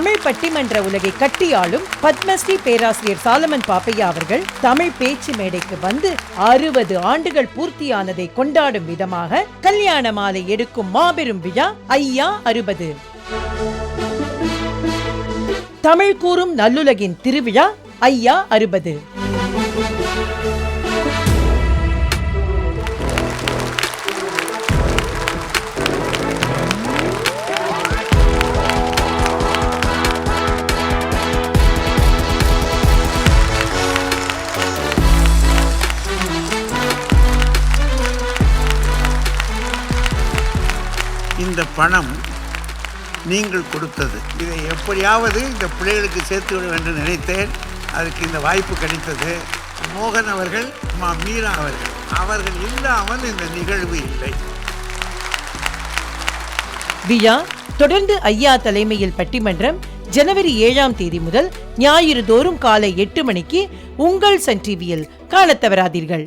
தமிழ் பட்டிமன்ற உலகை கட்டியாளும் பத்மஸ்ரீ பேராசிரியர் சாலமன் பாப்பையா அவர்கள் தமிழ் பேச்சு மேடைக்கு வந்து அறுபது ஆண்டுகள் பூர்த்தியானதை கொண்டாடும் விதமாக கல்யாண மாலை எடுக்கும் மாபெரும் விழா ஐயா அறுபது. தமிழ் கூறும் நல்லுலகின் திருவிழா ஐயா அறுபது. இந்த பணம் நீங்கள் கொடுத்தது. இதை எப்படியாவது இந்த பிள்ளைகளுக்கு சேர்த்து விட வேண்டும் நினைத்தேன். அதுக்கு இந்த வாய்ப்பு கிடைத்தது. மோகன் அவர்கள் மா மீரா அவர்கள் அவர்கள் இல்லாமல் இந்த நிகழ்வு இல்லை. வியா தொடர்ந்து ஐயா தலைமையில் பட்டிமன்றம் ஜனவரி ஏழாம் தேதி முதல் ஞாயிறு தோறும் காலை எட்டு மணிக்கு உங்கள் சன் டிவியில் காலத்தவராதீர்கள்